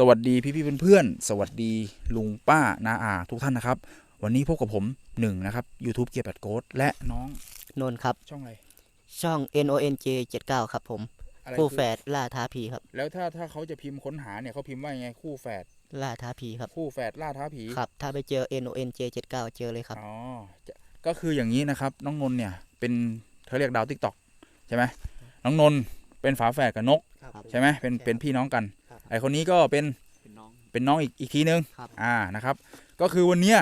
สวัสดีพี่พี่ๆเพื่อนๆ สวัสดีลุงป้านาอาทุกท่านนะครับ วันนี้พบกับผมหนึ่งนะครับ YouTube เกียร์แปดโกดและน้องนนท์ครับ ช่องอะไร ช่อง N O N J 79ครับผมอะไรคู่คือแฝดล่าท้าผีครับ แล้วถ้าถ้าเขาจะพิมพ์ค้นหาเนี่ยเขาพิมพ์ว่ายังไงคู่แฝดล่าท้าผีครับคู่แฝดล่าท้าผีครับ ถ้าไปเจอ N O N J 79เจอเลยครับอ๋อจะก็คืออย่างนี้นะครับ น้องนนท์เนี่ยเป็นเขาเรียกดาวติ๊กต็อกใช่ไหมน้องนนท์เป็นฝาแฝดกับนก ครับ ใช่ไหมเป็นเป็นพี่น้องกันครับ ไอคนนี้ก็เป็นเป็นน้อง เป็นน้องอีกอีกทีนึงครับ อ่านะครับ ก็คือวันเนี้ย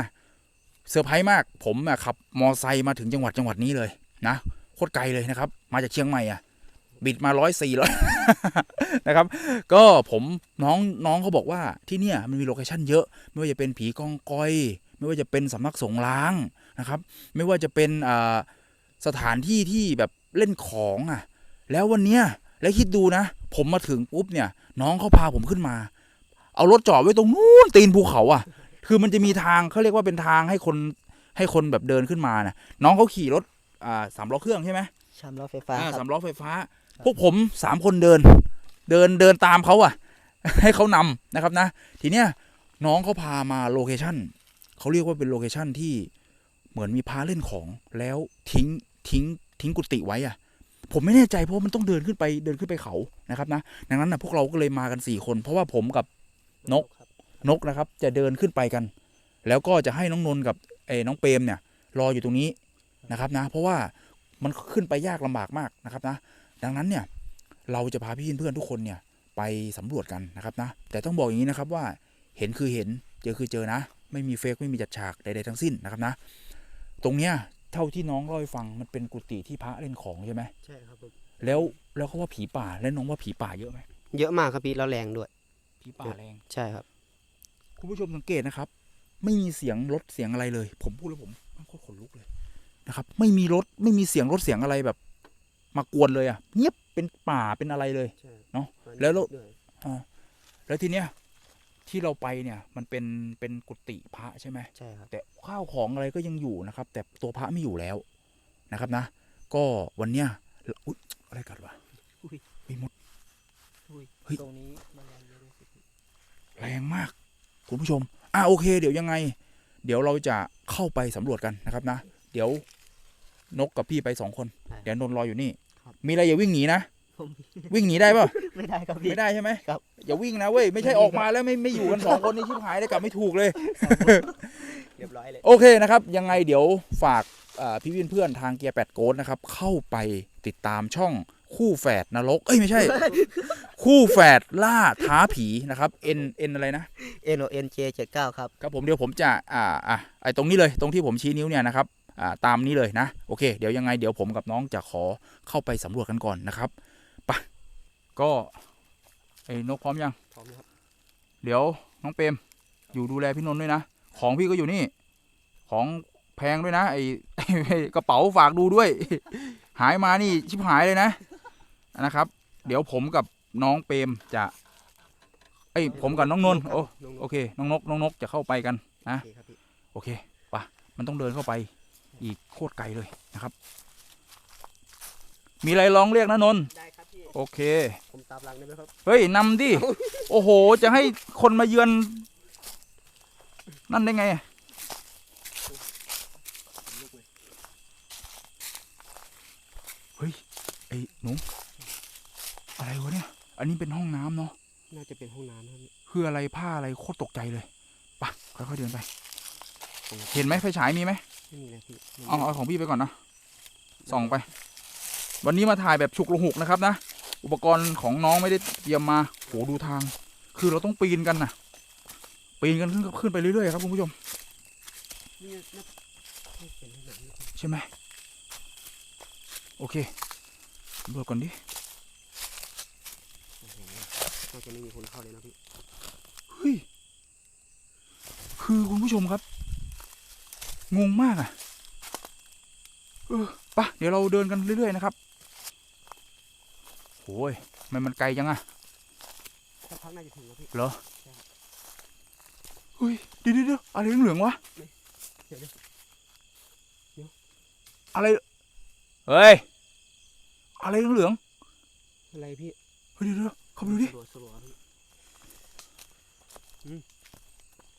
เซอร์ไพรส์มาก ผมอะขับมอไซค์มาถึงจังหวัดจังหวัดนี้เลยนะโคตรไกลเลยนะครับ มาจากเชียงใหม่อะบิดมาร้อยสี่ร้อย นะครับ ก็ผมน้องน้องเขาบอกว่าที่เนี่ยมันมีโลเคชั่นเยอะ ไม่ว่าจะเป็นผีกองกอย ไม่ว่าจะเป็นสำนักสงฆ์ล้างนะครับ ไม่ว่าจะเป็นอ่าสถานที่ที่แบบเล่นของอะ แล้ววันเนี้ยแล้วคิดดูนะ ผมมาถึงปุ๊บเนี่ย น้องเขาพาผมขึ้นมา เอารถจอดไว้ตรงนู้นตีนภูเขาอะ คือมันจะมีทางเขาเรียกว่าเป็นทางให้คนให้คนแบบเดินขึ้นมานะน้องเขาขี่รถอ่าสามล้อเครื่องใช่ไหมชามล้อไฟฟ้าอ่าครัสาบมล้อไฟฟ้า พวกผมสามคนเดิน เดินเดินตามเขาอะ ให้เขานำนะครับนะ ทีเนี้ยน้องเขาพามาโลเคชั่นเขาเรียกว่าเป็นโลเคชั่นที่เหมือนมีพาเล่นของแล้วทิ้งทิ้งทิ้งกุฏิไว้อะ ผมไม่แน่ใจเพราะว่ามันต้องเดินขึ้นไปเดินขึ้นไปเขานะครับนะดังนั้นนะพวกเราก็เลยมากันสี่คน เพราะว่าผมกับนกครับนกนะครับ จะเดินขึ้นไปกัน แล้วก็จะให้น้องนนท์กับเอ้น้องเปรมเนี่ย รออยู่ตรงนี้นะครับนะ เพราะว่ามันขึ้นไปยากลำบากมากนะครับนะ ดังนั้นเนี่ยเราจะพาพี่เพื่อนๆทุกคนเนี่ยไปสำรวจกันนะครับนะ แต่ต้องบอกอย่างนี้นะครับว่าเห็นคือเห็นเจอคือเจอนะ ไม่มีเฟกไม่มีจัดฉากใดๆทั้งสิ้นนะครับนะ ตรงเนี้ย เท่าที่น้องเล่าให้ฟังมันเป็นกุฏิที่พระเล่นของใช่ไหมใช่ครับผมแล้วแล้วเขาว่าผีป่าแล้วน้องว่าผีป่าเยอะไหมเยอะมากครับพี่แล้วแรงด้วย ผีป่าแรง ใช่ครับ คุณผู้ชมสังเกตนะครับ ไม่มีเสียงรถเสียงอะไรเลย ผมพูดแล้วผมมันโคตรขนลุกเลยนะครับ ไม่มีรถไม่มีเสียงรถเสียงอะไรแบบ มากวนเลยอะเงียบเป็นป่าเป็นอะไรเลย ใช่เนอะแล้วเราแล้วทีเนี้ย ที่เราไปเนี่ยมันเป็นเป็นกุฏิพระใช่ไหมใช่ครับแต่ข้าวของอะไรก็ยังอยู่นะครับ แต่ตัวพระไม่อยู่แล้วนะครับนะ ก็วันเนี้ยอุ๊ยอะไรกัดวะอุ้ยเฮ้ยมดเฮ้ยตรงนี้มันแรงเยอะด้วยสิพี่แรงมาก คุณผู้ชม อะโอเค เดี๋ยวยังไง เดี๋ยวเราจะเข้าไปสำรวจกันนะครับนะ เดี๋ยวนกกับพี่ไปสองคน เดี๋ยวนนท์รออยู่นี่ครับมีอะไรอย่าวิ่งหนีนะ ผมวิ่งหนีได้ป่ะไม่ได้ครับพี่ ไม่ได้ใช่ไหมครับอย่าวิ่งนะเว้ยไม่ใช่ออกมาแล้วไม่ไม่อยู่กันสองคนนี่ชิบหายเลยกลับไม่ถูกเลย เรียบร้อยเลย โอเคนะครับ ยังไงเดี๋ยวฝากอ่าพี่เพื่อนๆทางเกียร์แปดโกดนะครับ เข้าไปติดตามช่องคู่แฝดนรก เอ้ยไม่ใช่ คู่แฝดล่าท้าผีนะครับ N N อะไรนะ N O N J 79ครับครับผมเดี๋ยวผมจะอ่าอ่าไอตรงนี้เลยตรงที่ผมชี้นิ้วเนี่ยนะครับอ่าตามนี้เลยนะ โอเค เดี๋ยวยังไงเดี๋ยวผมกับน้องจะขอเข้าไปสำรวจกันก่อนนะครับไปะ ก็ไอ้นกพร้อมยังพร้อมครับเดี๋ยวน้องเปรมอยู่ดูแลพี่นนท์ด้วยนะ ของพี่ก็อยู่นี่ ของแพงด้วยนะไอ้ไอ้กระเป๋าฝากดูด้วย หายมานี่ชิบหายเลยนะนะครับ เดี๋ยวผมกับน้องเปรมจะเอ้ยผมกับน้องนนท์โอ้โอเค น้องนกน้องนกจะเข้าไปกันนะโอเคครับพี่โอเคปะมันต้องเดินเข้าไป อีกโคตรไกลเลยนะครับ มีอะไรร้องเรียกนะนนท์ได้ครับพี่ โอเค ผมตามหลังได้ไหมครับ เฮ้ยนำดิ โอ้โห จะให้คนมาเยือน นั่นได้ไงอะเฮ้ย ไอ้หนูอะไรวะเนี่ย อันนี้เป็นห้องน้ำเนาะ น่าจะเป็นห้องน้ำนะครับพี่คืออะไรผ้าอะไรโคตรตกใจเลยไปะค่อยๆเดินไป เห็นไหมไฟฉายมีไหมไม่มีเลยพี่เอาเอาของพี่ไปก่อนนะส่องไป วันนี้มาถ่ายแบบฉุกละหุกนะครับนะ อุปกรณ์ของน้องไม่ได้เตรียมมาโหดูทาง คือเราต้องปีนกันนะปีนกันขึ้นขึ้นไปเรื่อยๆครับคุณผู้ชมใช่ไหมโอเคสำรวจก่อนดิน่าจะไม่มีคนเข้าเลยนะพี่เฮ้ยคือคุณผู้ชมครับ งงมากอะเออปะเดี๋ยวเราเดินกันเรื่อยๆนะครับ โอ้ยทำไมมันไกลจังอะสักพักน่าจะถึงแล้วพี่ เหรอเฮ้ยเดี๋ยวเดี๋ยวเดี๋ยวอะไรเหลืองๆวะ เดี๋ยวเดี๋ยวอะไร เฮ้ย อะไรเหลืองอะไรพี่ๆเฮ้ยเดี๋ยวเดี๋ยวเข้าไปดูดิ สลัวสลัวพี่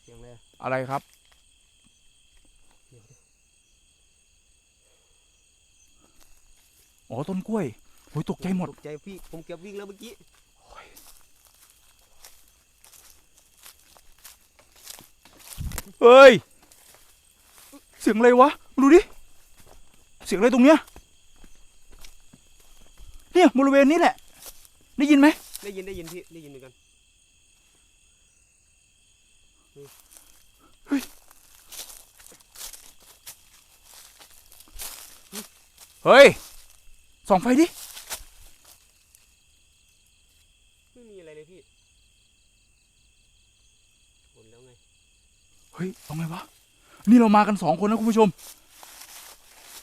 เสียงอะไรอะอะไรครับ เดี๋ยวเดี๋ยวอ๋อต้นกล้วยโอ้ยตกใจหมด ตกใจพี่ผมเกือบวิ่งแล้วเมื่อกี้เฮ้ย เสียงอะไรวะมาดูดิ เสียงอะไรตรงเนี้ย เนี่ยบริเวณนี้แหละ ได้ยินไหม ได้ยินได้ยินพี่ได้ยินเหมือนกัน เฮ้ยส่องไฟดิ ไม่มีอะไรเลยพี่ชนแล้วไง เฮ้ยเอาไงวะ นี่เรามากันสองคนนะคุณผู้ชม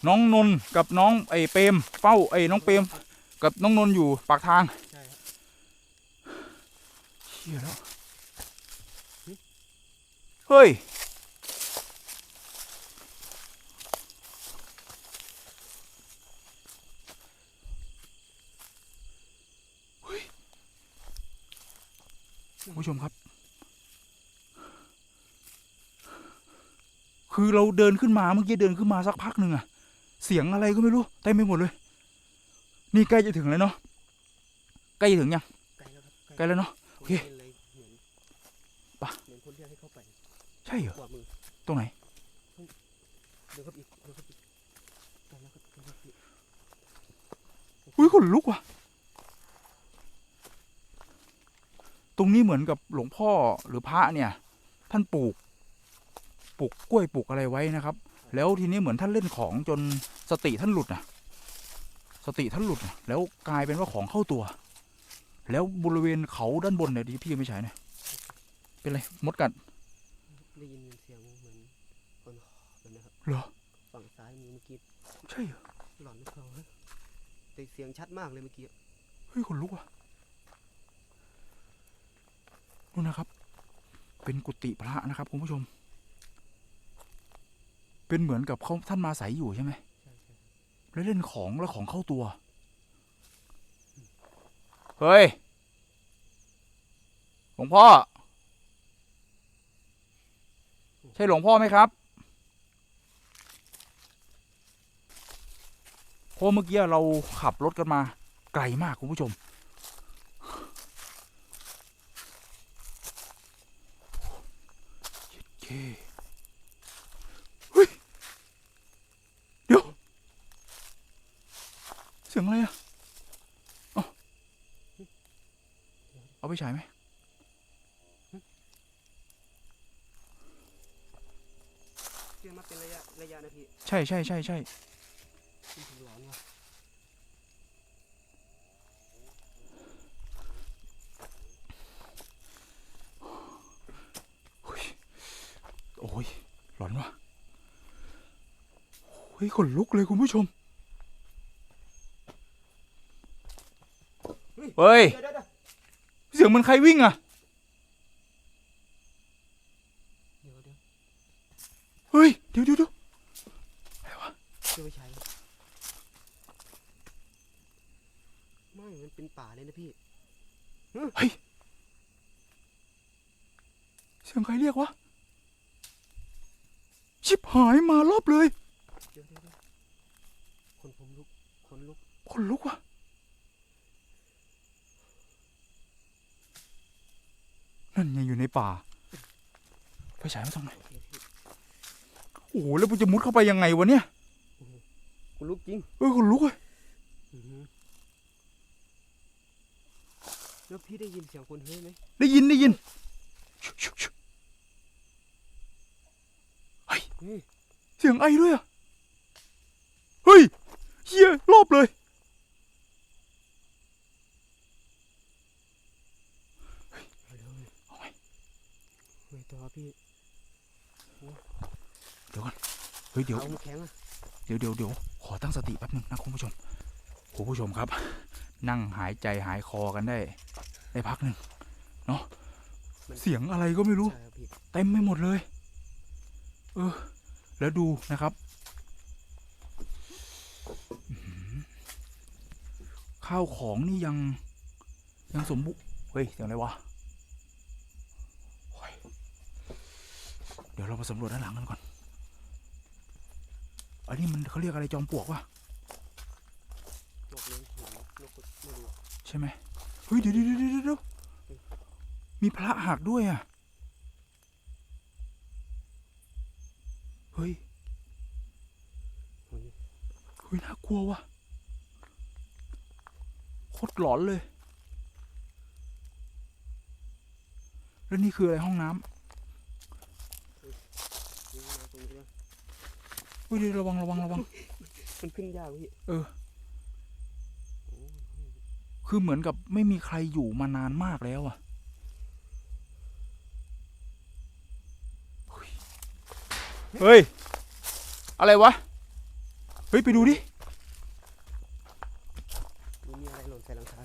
น้องนนท์กับน้องไอ้เปรมเฝ้าไอ้น้องเปรมกับน้องนนท์อยู่ปากทางใช่ครับ เชี่ยแล้ว เฮ้ยเฮ้ยคุณผู้ชมครับ คือเราเดินขึ้นมาเมื่อกี้เดินขึ้นมาสักพักหนึ่งอะเสียงอะไรก็ไม่รู้เต็มไปหมดเลย นี่ใกล้จะถึงแล้วเนาะใกล้จะถึงยังใกล้แล้วเนาะโอเคปะเหมือนคนเรียกให้เข้าไป ใช่เหรอตรงไหนเดินเข้าอีกเดินเข้าอีกอุ้ยขนลุกว่ะ ตรงนี้เหมือนกับหลวงพ่อหรือพระเนี่ย ท่านปลูก ปลูกกล้วยปลูกอะไรไว้นะครับ แล้วทีนี้เหมือนท่านเล่นของจนสติท่านหลุดนะสติท่านหลุดนะแล้วกลายเป็นว่าของเข้าตัว แล้วบริเวณเขาด้านบนเนี่ยที่พี่ไม่ใช่เนี่ยเป็นไรมดกัดได้ยินเสียงเหมือนคนเหมือนนะครับเหรอฝั่งซ้ายมือเมื่อกี้ใช่เหรอหลอนหรือเปล่าฮะแต่เสียงชัดมากเลยเมื่อกี้เฮ้ยขนลุกว่ะนู่นนะครับ เป็นกุฏิพระนะครับคุณผู้ชม เป็นเหมือนกับเขาท่านมาอาศัยอยู่ใช่ไหมแล้วเล่นของแล้วของเข้าตัว เฮ้ย หลวงพ่อ ใช่หลวงพ่อไหมครับเพราะเมื่อกี้เราขับรถกันมา ไกลมากคุณผู้ชมเย้เฮ้ย เดี๋ยว เสียงอะไรอะเอาเอาไปฉายไหมเสียงมาเป็นระยะระยะนะพี่ใช่ใช่ใช่ใช่ที่ผมหลอนว่ะโอ้ยหลอนว่ะโอ้ยขนลุกเลยคุณผู้ชม เฮ้ย เดี๋ยวเดี๋ยวเดี๋ยวเสียงเหมันใครวิ่งอะเดี๋ยวเดี๋ยวเฮ้ย เดี๋ยวเดี๋ยวเดี๋ยวเดี๋ยวไปใช้ไม่มันเป็นป่าเลยนะพี่เสียงใครเรียกวะ ชิบหายมารอบเลย เดี๋ยวเดี๋ยวเดี๋ยวคนผมลุกคนลุกขนลุกว่ะ นั่นไงอยู่ใน ป่าไปฉายมาตรงไหนโอเคพี่โอ้โหแล้วกูจะมุดเข้าไปยังไงวะเนี่ยคนลุกจริงเออขนลุกเลยอือหือแล้วพี่ได้ยินเสียงคนเฮ้ยไหมได้ยินได้ยินชุชุชุเฮ้ยเสียงไอด้วยอะเฮ้ยเฮียรอบเลย เอาเร็วเลย เอาไง ไม่ ต่อพี่เฮ้ยเดี๋ยวเอาแข็งอะเดี๋ยวเดี๋ยวเดี๋ยวขอตั้งสติแป๊บหนึ่งนะคุณผู้ชมคุณผู้ชมครับ นั่งหายใจหายคอกันได้ ได้พักหนึ่งเนาะเสียงอะไรก็ไม่รู้ใช่ครับพี่เต็มไปหมดเลย เออ แล้วดูนะครับอื้อหือข้าวของนี่ยังยังสมบุเฮ้ยเสียงอะไรวะโอ้ย ดี๋ยวเรามาสำรวจด้านหลังกันก่อน อันนี้มันเขาเรียกอะไรจอมปลวกวะจบเลยห็นนกไม่รู้ใช่ไหมเฮ้ยเดี๋ยวเดี๋ยวเดี๋ยวเดี๋ยวมีพระหักด้วยอะ เฮ้ย เฮ้ยน่ากลัวว่ะโคตรหลอนเลย แล้วนี่คืออะไรห้องน้ำ นี่มาตรงนี้แล้วเฮ้ยเดี๋ยวระวังระวังระวัง มันขึ้นยากพี่เออโอ้คือเหมือนกับไม่มีใครอยู่มานานมากแล้วอะเฮ้ย อะไรวะ เฮ้ย ไปดูดิมันมีอะไรหล่นใส่หลังคา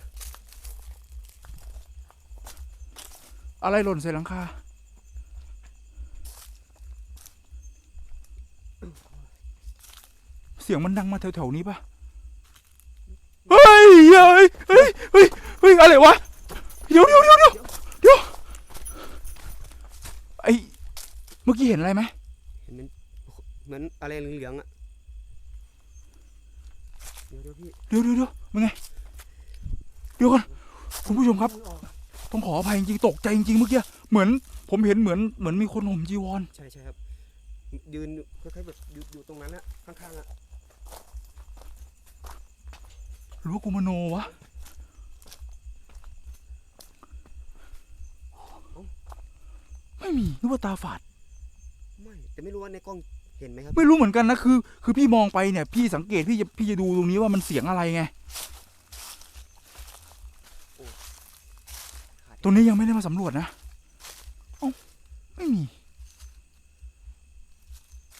อะไรหล่นใส่หลังคา สียงมันดังมาแถวๆนี้ปะเฮ้ยเฮ้ยเฮ้ยเฮ้ยเฮ้ยอะไรวะเดี๋ยวเดี๋ยวเดี๋ยวเดี๋ยวเดี๋ยวไอเมื่อกี้เห็นอะไรไหมเห็นมันเหมือนอะไรเหลืองๆอะเดี๋ยวเดี๋ยวพี่เดี๋ยวเดี๋ยวเดี๋ยวมันไงเดี๋ยวก่อนคุณผู้ชมครับไม่ออกต้องขออภัยจริงๆตกใจจริงๆเมื่อกี้เหมือนผมเห็นเหมือนเหมือนมีคนห่มจีวร ใช่ใช่ครับ ยืนคล้ายๆแบบอยู่อยู่ตรงนั้นอะข้างๆอะ ห รือว่ากูมโนวะไม่มีนึกว่าตาฝาด ไม่ แต่ไม่รู้ว่าในกล้องเห็นไหมครับ ไม่รู้เหมือนกันนะคือ คือพี่มองไปเนี่ย พี่สังเกตพี่จะพี่จะดูตรงนี้ว่ามันเสียงอะไรไงขาดตรงนี้ยังไม่ได้มาสำรวจนะเอ้าไม่มี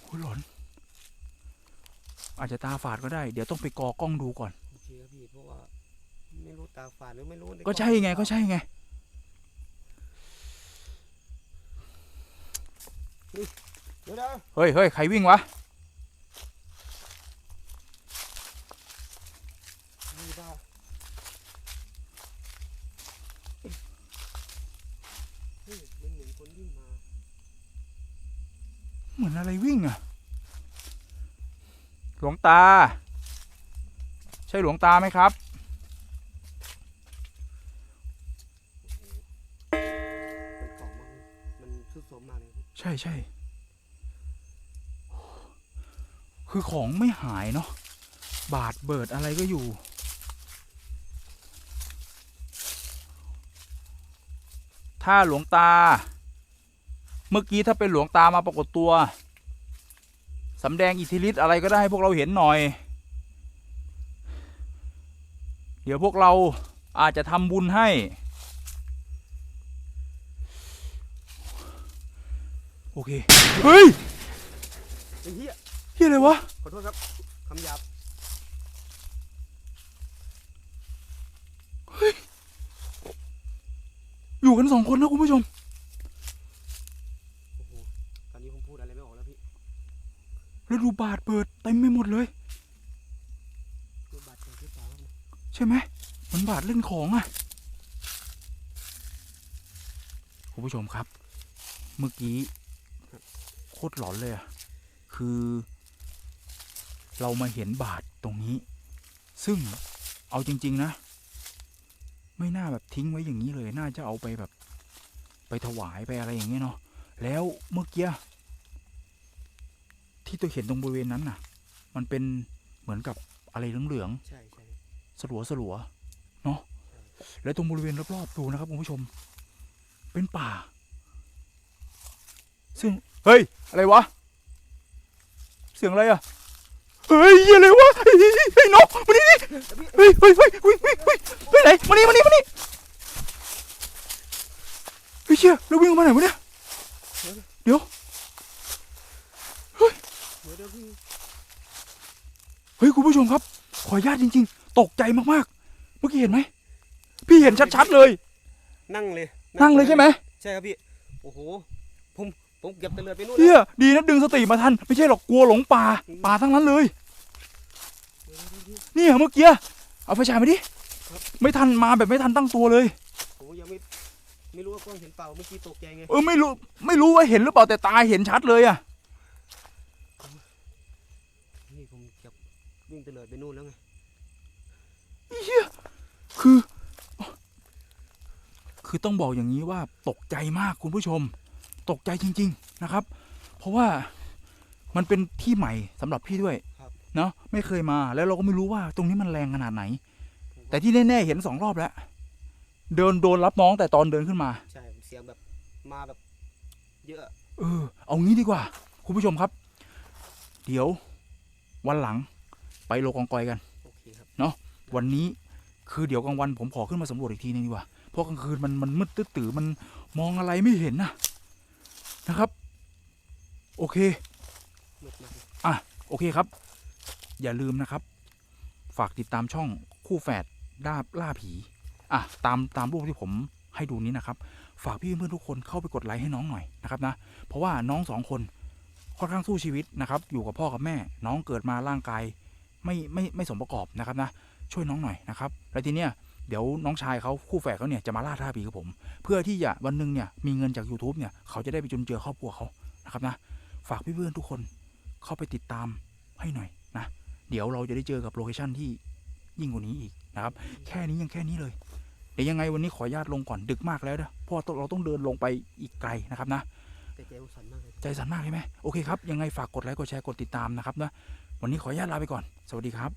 โอ้ยหลอนอาจจะตาฝาดก็ได้ เดี๋ยวต้องไปกอกล้องดูก่อนโอเคค รับพี่เพราะว่าไม่รู้ตาฝาดหรือไม่รู้ในก็ใช่ไงก็ใช่ไง เดี๋ยวเดี๋ยวเฮ้ยเฮ้ยใครวิ่งวะมีบ้าเฮ้ยมันเหมือนคนวิ่งมาเหมือนอะไรวิ่งอะหลวงตาใช่หลวงตาไหมครับ มันเก่ามากเลยมันสุดโทรมมากเลยพี่ใช่ใช่ คือของไม่หายเนาะ บาดเบิดอะไรก็อยู่ ถ้าหลวงตา เมื่อกี้ถ้าเป็นหลวงตามาปรากฏตัวสำแดงอิทธิฤทธิ์อะไรก็ได้ให้พวกเราเห็นหน่อย เดี๋ยวพวกเราอาจจะทำบุญให้ โอเค เฮ้ยไอ้เหี้ยเฮียอะไรวะ ขอโทษครับคำหยาบอยู่กันสองคนนะคุณผู้ชม โอ้โหตอนนี้ผมพูดอะไรไม่ออกแล้วพี่ แล้วดูบาดเปิดเต็มไปหมดเลย พูดบาดเจ็บหรือเปล่าครับเนี่ย ใช่ไหมมันบาดเล่นของอะคุณผู้ชมครับ เมื่อกี้โคตรหลอนเลยอะคือ เรามาเห็นบาดตรงนี้ ซึ่งเอาจริง ๆ นะ ไม่น่าแบบทิ้งไว้อย่างนี้เลย น่าจะเอาไปแบบ ไปถวายไปอะไรอย่างเงี้ยเนาะแล้วเมื่อกี้ที่ตัวเห็นตรงบริเวณนั้นน่ะ มันเป็นเหมือนกับอะไรเหลืองๆใสลัวสลัวเนาะและตรงบริเวณรอบๆดูนะครับคุณผู้ชม เป็นป่า ซึ่ง เฮ้ย อะไรวะ เสียงอะไรอะเฮ้ยเหี้ยอะไรวะเฮ้ยเฮ้ยเฮ้ยนกมานี่ดิเฮ้ยเฮ้ยเฮ้ยเฮ้ยเฮ้ยเฮ้ยเฮ้ยไหนมานี่มานี่มานี่เฮ้ยเชี่ยแล้ววิ่งออกมาไหนวะเนี่ยเดี๋ยวเดี๋ยวพี่เฮ้ยคุณผู้ชมครับ ขออนุญาตจริง ๆ ตกใจมากๆ เมื่อกี้เห็นไหม พี่เห็นชัดๆเลย นั่งเลยนั่งเลยใช่ไหมใช่ครับพี่ โอ้โห ผม ผมเก็บตะเลือดไปนู่นเฮียดีนะดึงสติมาทัน ไม่ใช่หรอกกลัวหลงป่า ป่าทั้งนั้นเลยเนี่ยเมื่อกี้ เอาไฟฉายมาดิ ไม่ทันมาแบบไม่ทันตั้งตัวเลยผมยังไม่ ไม่รู้ว่ากล้องเห็นเปล่าเมื่อกี้ตกใจไง เออไม่รู้ ไม่รู้ว่าเห็นหรือเปล่าแต่ตาเห็นชัดเลยอะนี่ผมจะ วิ่งเตลิดไปนู่นแล้วไงคือ คือต้องบอกอย่างนี้ว่าตกใจมากคุณผู้ชม ตกใจจริง ๆนะครับ เพราะว่ามันเป็นที่ใหม่สำหรับพี่ด้วยครับเนาะไม่เคยมาแล้วเราก็ไม่รู้ว่าตรงนี้มันแรงขนาดไหน แต่ที่แน่ๆเห็นสองรอบแล้ว เดินโดนรับน้องแต่ตอนเดินขึ้นมาใช่เสียงแบบมาแบบ เยอะ เออ เอางี้ดีกว่า คุณผู้ชมครับ เดี๋ยว วันหลัง ไปโลกองกอยกันโอเคครับวันนี้คือเดี๋ยวกลางวันผมขอขึ้นมาสำรวจอีกทีนึงดีกว่าเพราะกลางคืนมันมันมืดตื้อตื่อมันมองอะไรไม่เห็นนะนะครับ โอเคมืดมากเลยโอเคครับ อย่าลืมนะครับ ฝากติดตามช่องคู่แฝดล่าล่าผีอะตามตามรูปที่ผมให้ดูนี้นะครับ ฝากพี่เพื่อนๆทุกคนเข้าไปกดไลค์ให้น้องหน่อยนะครับนะเพราะว่าน้องสองคนค่อนข้างสู้ชีวิตนะครับ อยู่กับพ่อกับแม่ น้องเกิดมาร่างกาย ไม่ไม่ไม่สมประกอบนะครับนะช่วยน้องหน่อยนะครับแล้วทีเนี้ยเดี๋ยวน้องชายเขาคู่แฝดเขาเนี่ยจะมาล่าท่าผีกับผม เพื่อที่จะวันหนึ่งเนี่ยมีเงินจาก YouTube เนี่ยเขาจะได้ไปจุนเจือครอบครัวเขานะครับนะฝากพี่เพื่อนทุกคนเข้าไปติดตามให้หน่อยนะเดี๋ยวเราจะได้เจอกับโลเคชั่นที่ยิ่งกว่านี้อีกนะครับแค่นี้ยังแค่นี้เลยเดี๋ยวยังไงวันนี้ขออนุญาตลงก่อนดึกมากแล้วนะเพราะว่าเราต้องเดินลงไปอีกไกลนะครับนะแต่ใจผมสั่นมากเลยใจสั่นมากใช่ไหมโอเคครับยังไงฝากกดไลค์กดแชร์กดติดตามนะครับนะ วันนี้ขออนุญาตลาไปก่อน สวัสดีครับ